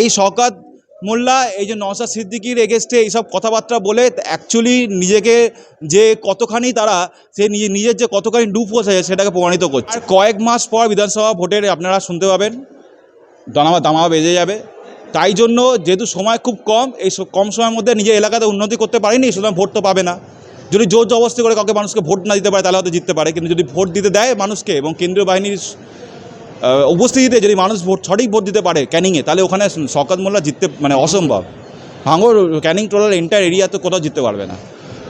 এই শওকাত মোল্লা, এই যে নওশাদ সিদ্দিকির এগেস্টে এইসব কথাবার্তা বলে অ্যাকচুয়ালি নিজেকে যে কতখানি তারা, সে নিজে, নিজের যে কতখানি ডুব বসে সেটাকে প্রমাণিত করছে। কয়েক মাস পর বিধানসভা ভোটের আপনারা শুনতে পাবেন দামা দামা বেজে যাবে। তাই জন্য যেহেতু সময় খুব কম, এই কম সময়ের মধ্যে নিজের এলাকাতে উন্নতি করতে পারেনি সুতরাং ভোট তো পাবে না। যদি জোর জবস্তি করে কাউকে মানুষকে ভোট না দিতে পারে, তাহলে হয়তো জিততে পারে। কিন্তু যদি ভোট দিতে দেয় মানুষকে এবং কেন্দ্রীয় বাহিনীর উপস্থিতিতে যদি মানুষ ভোট, সঠিক ভোট দিতে পারে ক্যানিংয়ে, তাহলে ওখানে শকাত মোল্লা জিততে মানে অসম্ভব। Bhangar Canning total entire area তো কোথাও জিততে পারবে না।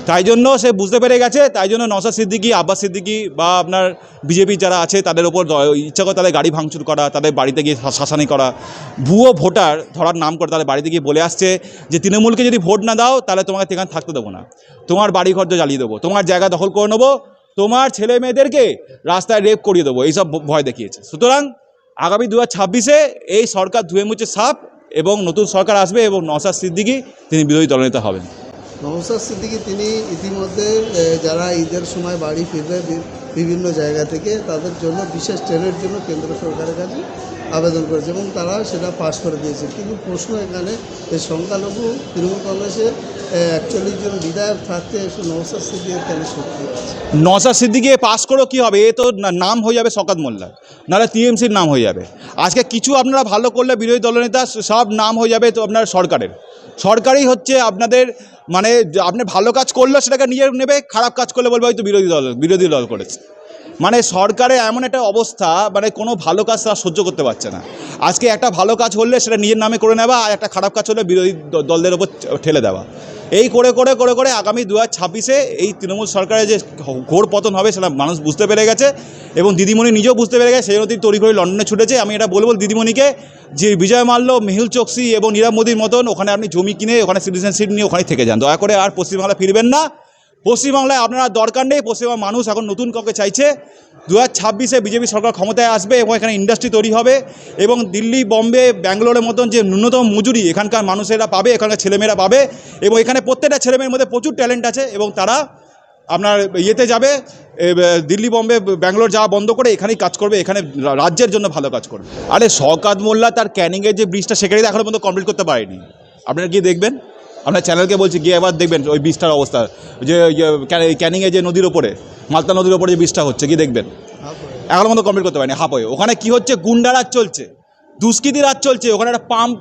তাই জন্য সে বুঝতে পেরে গেছে, তাই জন্য নসাদ সিদ্দিকি, আব্বাস সিদ্দিকি বা আপনার বিজেপি যারা আছে, তাদের ওপর ইচ্ছা করে তাদের গাড়ি ভাঙচুর করা, তাদের বাড়িতে গিয়ে শাসানি করা। ভুয়ো ভোটার ধরার নাম করে তাদের বাড়িতে গিয়ে বলে আসছে যে, তৃণমূলকে যদি ভোট না দাও, তাহলে তোমাকে সেখানে থাকতে দেবো না। তোমার বাড়ি ঘর তো জ্বালিয়ে দেবো। তোমার জায়গা দখল করে নেব তোমার ছেলে মেয়েদেরকে রাস্তায় রেপ করিয়ে দেবো, এইসব ভয় দেখিয়েছে। সুতরাং আগামী দু ছাব্বিশে এই সরকার ধুয়ে মুছে সাপ এবং নতুন সরকার আসবে এবং নসাদ সিদ্দিকি তিনি বিরোধী দলনেতা হবেন। নওসাদ সিদ্দিকি তিনি ইতিমধ্যে যারা ঈদের সময় বাড়ি ফিরবে বিভিন্ন জায়গা থেকে, তাদের জন্য বিশেষ ট্রেনের জন্য কেন্দ্র সরকারের কাছে আবেদন করেছে এবং তারা সেটা পাশ করে দিয়েছে। কিন্তু প্রশ্ন এখানে সংখ্যালঘু তৃণমূল কংগ্রেসের একচল্লিশ জন বিধায়ক নসাদ পাস করেও কী হবে? এ তো নাম হয়ে যাবে শকাত মোল্লা নাহলে টিএমসির নাম হয়ে যাবে। আজকে কিছু আপনারা ভালো করলে বিরোধী দলনেতা, সব নাম হয়ে যাবে তো আপনার সরকারের। সরকারই হচ্ছে আপনাদের মানে আপনি ভালো কাজ করলে সেটাকে নিয়ে নেবে, খারাপ কাজ করলে বলবে হয়তো বিরোধী দল বিরোধী দল করেছে। মানে সরকারে এমন একটা অবস্থা মানে কোনো ভালো কাজ তারা সহ্য করতে পারছে না। আজকে একটা ভালো কাজ হলে সেটা নিজের নামে করে নেওয়া আর একটা খারাপ কাজ হলে বিরোধী দলদের ওপর ঠেলে দেওয়া। এই করে করে করে করে আগামী দু ছাব্বিশে এই তৃণমূল সরকারের যে ঘোর পতন হবে সেটা মানুষ বুঝতে পেরে গেছে এবং দিদিমণি নিজেও বুঝতে পেরে গেছে, সেই জন্য তিনি তৈরি করে লন্ডনে ছুটেছে। আমি এটা বলব দিদিমণিকে যে বিজয় মাল্য, মেহুল চোকসি এবং নীরব মোদীর মতন ওখানে আপনি জমি কিনে, ওখানে সিটিজেনশিপ নিয়ে ওখানে থেকে যান। দয়া করে আর পশ্চিমবাংলা ফিরবেন না। পশ্চিমবাংলায় আপনারা দরকার নেই পশ্চিমবঙ্গের মানুষ এখন নতুন কাউকে চাইছে। দু হাজার ছাব্বিশে বিজেপি সরকার ক্ষমতায় আসবে এবং এখানে ইন্ডাস্ট্রি তৈরি হবে এবং দিল্লি, বম্বে, ব্যাঙ্গালোরের মতন যে ন্যূনতম মজুরি এখানকার মানুষেরা পাবে, এখানকার ছেলেমেয়েরা পাবে এবং এখানে প্রত্যেকটা ছেলেমেয়ের মধ্যে প্রচুর ট্যালেন্ট আছে এবং তারা আপনার ইয়েতে যাবে দিল্লি, বম্বে, ব্যাঙ্গালোর যাওয়া বন্ধ করে এখানেই কাজ করবে, এখানে রাজ্যের জন্য ভালো কাজ করবে। আরে শওকাত মোল্লা তার ক্যানিংয়ের যে ব্রিজটা সেখানে এখনও পর্যন্ত কমপ্লিট করতে পারেনি। আপনারা গিয়ে দেখবেন? আপনার চ্যানেলকে বলছি, গিয়ে একবার দেখবেন ওই ব্রিজটার অবস্থা। যে ক্যানি- ক্যানিংয়ে যে নদীর ওপরে মালতা নদীর ওপরে যে ব্রিজটা হচ্ছে, গিয়ে দেখবেন। এখনও মতো কমপ্লিট করতে পারেনি হাফ হয়ে ওখানে কি হচ্ছে, গুন্ডা রাজ চলছে, দুষ্কৃতি রাত চলছে, ওখানে একটা পাম্প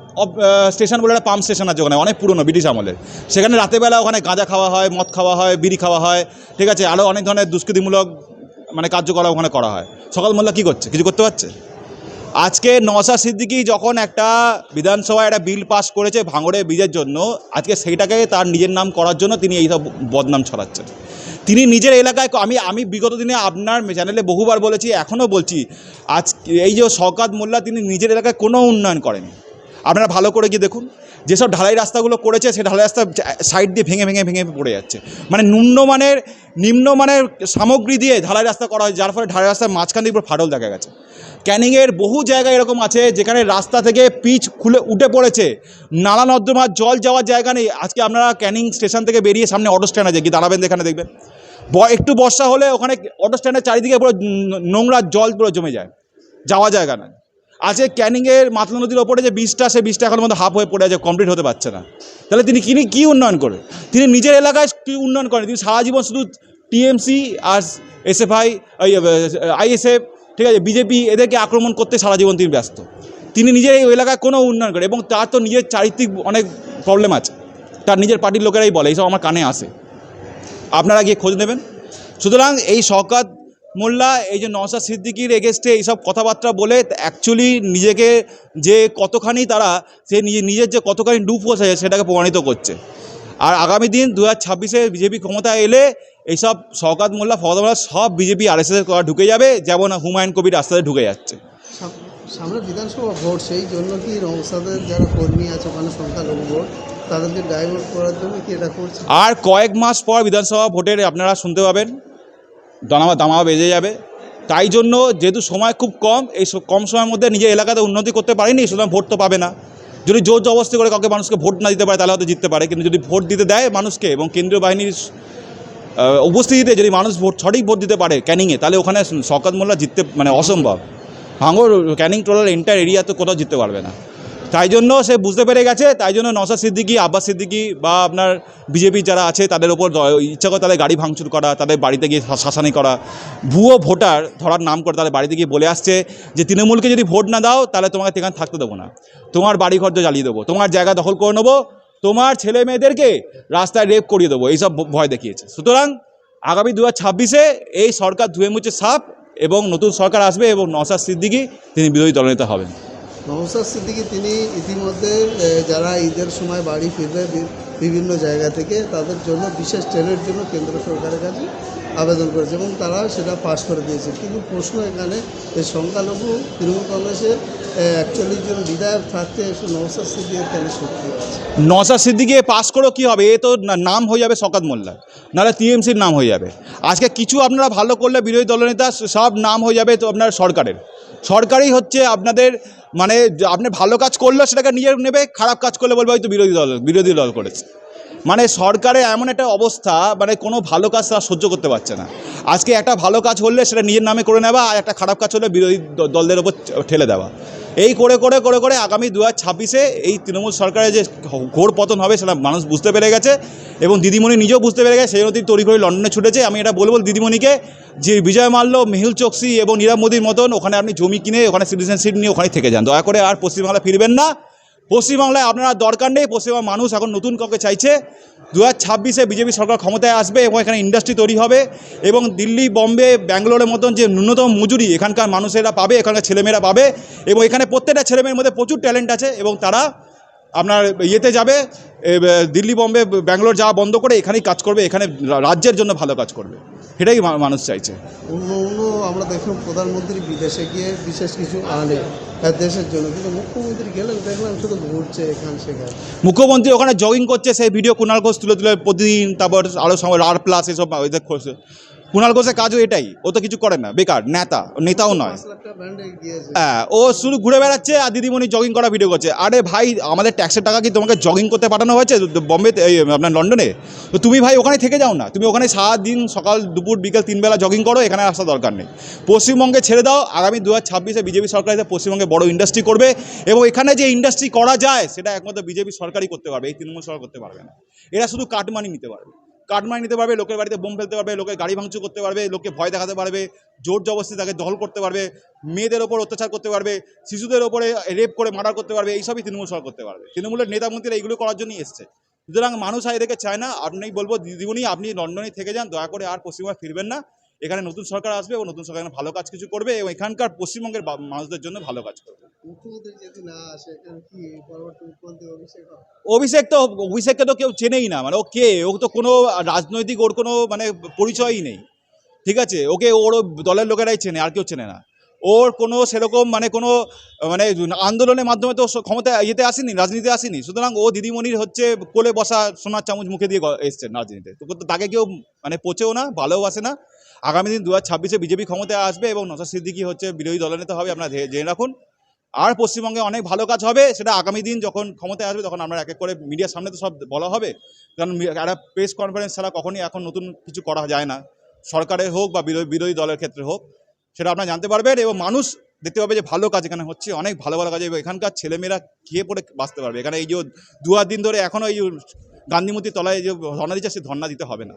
স্টেশন বলে একটা পাম্প স্টেশন আছে ওখানে, অনেক পুরনো ব্রিটিশ আমলের সেখানে রাতেরবেলা ওখানে গাঁজা খাওয়া হয়, মদ খাওয়া হয়, বিড়ি খাওয়া হয়, ঠিক আছে? আরও অনেক ধরনের দুষ্কৃতিমূলক মানে কার্যকলাপ ওখানে করা হয়। সকাল মোল্লা কী করছে? কিছু করতে পারছে? আজকে নওশা সিদ্দিকি যখন একটা বিধানসভায় একটা বিল পাস করেছে ভাঙড়ে বীজের জন্য, আজকে সেইটাকে তার নিজের নাম করার জন্য তিনি এইসব বদনাম ছড়াচ্ছেন। তিনি নিজের এলাকায় আমি আমি বিগত দিনে আপনার চ্যানেলে বহুবার বলেছি, এখনও বলছি, আজ এই যে শওকাত মোল্লা তিনি নিজের এলাকায় কোনো উন্নয়ন করেনি। আপনারা ভালো করে গিয়ে দেখুন, যেসব ঢালাই রাস্তাগুলো করেছে সেই ঢালাই রাস্তা সাইড দিয়ে ভেঙে ভেঙে ভেঙে পড়ে যাচ্ছে। মানে নিম্নমানের নিম্নমানের সামগ্রী দিয়ে ঢালাই রাস্তা করা হয়, যার ফলে ঢালাই রাস্তার মাঝখান দিয়ে ফাটল দেখা গেছে। ক্যানিংয়ের বহু জায়গায় এরকম আছে, যেখানে রাস্তা থেকে পিচ খুলে উঠে পড়েছে। নালা নর্দমার জল যাওয়ার জায়গা নেই। আজকে আপনারা ক্যানিং স্টেশন থেকে বেরিয়ে সামনে অটো স্ট্যান্ড আছে, গিয়ে দাঁড়াবেন এখানে দেখবেন। একটু বর্ষা হলে ওখানে অটো স্ট্যান্ডের চারিদিকে পুরো নোংরা জল পুরো জমে যায়। যাওয়া জায়গা না আজকে ক্যানিংয়ের মাতলা নদীর ওপরে যে বীজটা সেই বীজটা এখন মধ্যে হাফ হয়ে পড়ে আছে কমপ্লিট হতে পারছে না। তাহলে তিনি কিনি কী উন্নয়ন করে? তিনি নিজের এলাকায় কী উন্নয়ন করেন? তিনি সারা জীবন শুধু টিএমসি আর এসএফআই আইএসএফ ঠিক আছে বিজেপি এদেরকে আক্রমণ করতে সারা জীবন তিনি ব্যস্ত। তিনি নিজের এই এলাকায় কোনো উন্নয়ন করে এবং তার তো নিজের চারিত্রিক অনেক প্রবলেম আছে। তার নিজের পার্টির লোকেরাই বলে, এইসব আমার কানে আসে। আপনারা গিয়ে খোঁজ নেবেন। সুতরাং এই শওকাত মোল্লা এই যে নওশাদ সিদ্দিকির এগেস্টে এইসব কথাবার্তা বলে অ্যাকচুয়ালি নিজেকে যে কতখানি তারা সে নিজে নিজের যে কতখানি ডুব বসে সেটাকে প্রমাণিত করছে। আর আগামী দিন দু হাজার ছাব্বিশে বিজেপি ক্ষমতায় এলে এইসব শওকাত মোল্লা ফওয়াদ মোল্লা সব বিজেপি আর এস ঢুকে যাবে যেমন হুমায়ুন কবির রাস্তাতে ঢুকে যাচ্ছে। সামনে বিধানসভা ভোট সেই জন্য কি যারা কর্মী আছে ওখানে সংখ্যালঘু ভোট তাদেরকে ডাইভার্ট করার জন্য কি এটা করছে? আর কয়েক মাস পর বিধানসভা ভোটের আপনারা শুনতে পাবেন। দামা দামা বেজে যাবে। তাই জন্য যেহেতু সময় খুব কম, এই কম সময়ের মধ্যে নিজের এলাকাতে উন্নতি করতে পারেনি সুতরাং ভোট তো পাবে না। যদি জোর জবস্তি করে কাউকে মানুষকে ভোট না দিতে পারে, তাহলে হয়তো জিততে পারে। কিন্তু যদি ভোট দিতে দেয় মানুষকে এবং কেন্দ্রীয় বাহিনীর উপস্থিতিতে যদি মানুষ ভোট, সঠিক ভোট দিতে পারে ক্যানিংয়ে, তাহলে ওখানে শকাত মোল্লা জিততে মানে অসম্ভব। Bhangar Canning total entire area তো কোথাও জিততে পারবে না। তাই জন্য সে বুঝতে পেরে গেছে, তাই জন্য নসাদ সিদ্দিকি, আব্বাস সিদ্দিকি বা আপনার বিজেপি যারা আছে, তাদের ওপর ইচ্ছা করে তাদের গাড়ি ভাঙচুর করা, তাদের বাড়িতে গিয়ে শাসানি করা। ভুয়ো ভোটার ধরার নাম করে তাদের বাড়িতে গিয়ে বলে আসছে যে, তৃণমূলকে যদি ভোট না দাও, তাহলে তোমাকে সেখানে থাকতে দেবো না। তোমার বাড়ি ঘর জ্বালিয়ে দেবো, তোমার জায়গা দখল করে নেব, তোমার ছেলে মেয়েদেরকে রাস্তায় রেপ করিয়ে দেবো। এইসব ভয় দেখিয়েছে। সুতরাং আগামী দু ছাব্বিশে এই সরকার ধুয়ে মুছে সাপ এবং নতুন সরকার আসবে এবং নসাদ সিদ্দিকি তিনি বিরোধী দলনেতা হবেন। নওসাদ সিদ্দিকী তিনি ইতিমধ্যে যারা ঈদের সময় বাড়ি ফিরবে বিভিন্ন জায়গা থেকে, তাদের জন্য বিশেষ ট্রেনের জন্য কেন্দ্র সরকারের কাছে আবেদন করেছে এবং তারা সেটা পাস করে দিয়েছে। কিন্তু প্রশ্ন এখানে, যে সংখ্যালঘু তৃণমূল কংগ্রেসের একচল্লিশ জন বিধায়ক থাকতে নওসাদ সিদ্দিকের কেন আছে নসাদ সিদ্দিকি পাস করেও কী হবে? এ তো নাম হয়ে যাবে শকাত মোল্লা নাহলে টিএমসির নাম হয়ে যাবে। আজকে কিছু আপনারা ভালো করলে বিরোধী দলনেতা, সব নাম হয়ে যাবে তো আপনার সরকারের। সরকারই হচ্ছে আপনাদের মানে আপনি ভালো কাজ করলে সেটাকে নিজের নেবে, খারাপ কাজ করলে বলবে হয়তো বিরোধী দল বিরোধী দল করেছে। মানে সরকারে এমন একটা অবস্থা মানে কোনো ভালো কাজ তারা সহ্য করতে পারছে না। আজকে একটা ভালো কাজ হলে সেটা নিজের নামে করে নেওয়া আর একটা খারাপ কাজ হলে বিরোধী দলদের ওপর ঠেলে দেওয়া। এই করে করে করে করে আগামী দু হাজার ছাব্বিশে এই তৃণমূল সরকারের যে ঘোর পতন হবে সেটা মানুষ বুঝতে পেরে গেছে এবং দিদিমণি নিজেও বুঝতে পেরে গেছে, সেই জন্য তিনি তড়ি করে লন্ডনে ছুটেছে। আমি এটা বলব দিদিমণিকে, যে বিজয় মাল্য, মেহুল চোকসি এবং নীরব মোদীর মতন ওখানে আপনি জমি কিনে, ওখানে সিটিজেনশিপ নিয়ে ওখানে থেকে যান। দয়া করে আর পশ্চিমবাংলা ফিরবেন না। পশ্চিমবাংলায় আপনারা দরকার নেই পশ্চিমবঙ্গের মানুষ এখন নতুন কাউকে চাইছে। দু হাজার ছাব্বিশে বিজেপি সরকার ক্ষমতায় আসবে এবং এখানে ইন্ডাস্ট্রি তৈরি হবে এবং দিল্লি, বম্বে, ব্যাঙ্গালোরের মতন যে ন্যূনতম মজুরি এখানকার মানুষেরা পাবে, এখানকার ছেলেমেয়েরা পাবে এবং এখানে প্রত্যেকটা ছেলেমেয়ের মধ্যে প্রচুর ট্যালেন্ট আছে এবং তারা আপনার ইয়েতে যাবে দিল্লি, বম্বে, ব্যাঙ্গালোর যাওয়া বন্ধ করে এখানেই কাজ করবে, এখানে রাজ্যের জন্য ভালো কাজ করবে। সেটাই মানুষ চাইছে। অন্য অন্য আমরা দেখলাম প্রধানমন্ত্রী বিদেশে গিয়ে বিশেষ কিছু আনে। দেশের জন্য কিন্তু মুখ্যমন্ত্রী গেলেন দেখলাম শুধু ঘুরছে এখান সেখানে। মুখ্যমন্ত্রী ওখানে জগিং করছে সেই ভিডিও কুণাল ঘোষ তুলে তুলে প্রতিদিন তারপর আরও সময় আর প্লাস এসব। কুণাল ঘোষের কাজও এটাই। ও তো কিছু করে না, বেকার, নেতা, নেতাও নয়। হ্যাঁ ও শুধু ঘুরে বেড়াচ্ছে আর দিদিমণি জগিং করা ভিডিও করছে। আরে ভাই, আমাদের ট্যাক্সের টাকা কি তোমাকে জগিং করতে পাঠানো হয়েছে বম্বেতে এই, আপনার লন্ডনে? তো তুমি ভাই ওখানে থেকে যাও না। তুমি ওখানে সারাদিন সকাল, দুপুর, বিকেল, তিন বেলা জগিং করো, এখানে আসা দরকার নেই। পশ্চিমবঙ্গে ছেড়ে দাও, আগামী দু হাজার ছাব্বিশে বিজেপি সরকার পশ্চিমবঙ্গে বড় ইন্ডাস্ট্রি করবে এবং এখানে যে ইন্ডাস্ট্রি করা যায়, সেটা একমাত্র বিজেপি সরকারই করতে পারবে, এই তৃণমূল সরকার করতে পারবে না। এরা শুধু কাটমানি নিতে পারবে। কাটমানি নিতে পারবে, লোকের বাড়িতে বোম ফেলতে পারবে লোকের গাড়ি ভাঙচুর করতে পারবে, লোককে ভয় দেখাতে পারবে, জোর জবরদস্তি তাকে দখল করতে পারবে, মেয়েদের ওপর অত্যাচার করতে পারবে, শিশুদের ওপরে রেপ করে মার্ডার করতে পারবে, এইসবই তৃণমূল সরকার করতে পারবে। তৃণমূলের নেতা মন্ত্রীরা এইগুলো করার জন্যই এসছে। সুতরাং মানুষ আর এদেরকে চায় না আপনি বলব, দিদিমণি, আপনি লন্ডনে থেকে যান, দয়া করে আর পশ্চিমবঙ্গে ফিরবেন না। এখানে নতুন সরকার আসবে এবং নতুন সরকার ভালো কাজ কিছু করবে এবং এখানকার পশ্চিমবঙ্গের মানুষদের জন্য ভালো কাজ করবে। অভিষেক তো অভিষেককে তো কেউ চেনেই না। মানে ও কে? ও তো কোনো রাজনৈতিক ওর কোনো মানে পরিচয়ই নেই। ঠিক আছে? ওকে ওর দলের লোকেরাই চেনে আর কেউ চেনে না। ওর কোনো সেরকম মানে কোনো মানে আন্দোলনের মাধ্যমে তো ক্ষমতা ইয়েতে আসেনি, রাজনীতিতে আসেনি। সুতরাং ও দিদিমণির হচ্ছে কোলে বসা সোনার চামচ মুখে দিয়ে এসছেন রাজনীতিতে। তো তাকে কেউ মানে পচেও না ভালোবাসে না। আগামী দিন দু হাজার ছাব্বিশে বিজেপি ক্ষমতায় আসবে এবং নসাদ সিদ্দিকি হচ্ছে বিরোধী দলনেতা হবে, আপনারা জেনে রাখুন। আর পশ্চিমবঙ্গে অনেক ভালো কাজ হবে, সেটা আগামী দিন যখন ক্ষমতায় আসবে তখন আমরা এক এক করে মিডিয়ার সামনে তো সব বলা হবে। কারণ একটা প্রেস কনফারেন্স ছাড়া কখনই এখন নতুন কিছু করা যায় না। সরকারের হোক বা বিরোধী দলের ক্ষেত্রে হোক। সেটা আপনারা জানতে পারবেন এবং মানুষ দেখতে পাবে যে ভালো কাজ এখানে হচ্ছে, অনেক ভালো ভালো কাজ এখানকার ছেলেমেয়েরা খেয়ে পড়ে বাঁচতে পারবে। এখানে এই যে দু দিন ধরে এখনও এই গান্ধীমূর্তির তলায় যে ধর্না দিচ্ছে, সে ধর্না দিতে হবে না।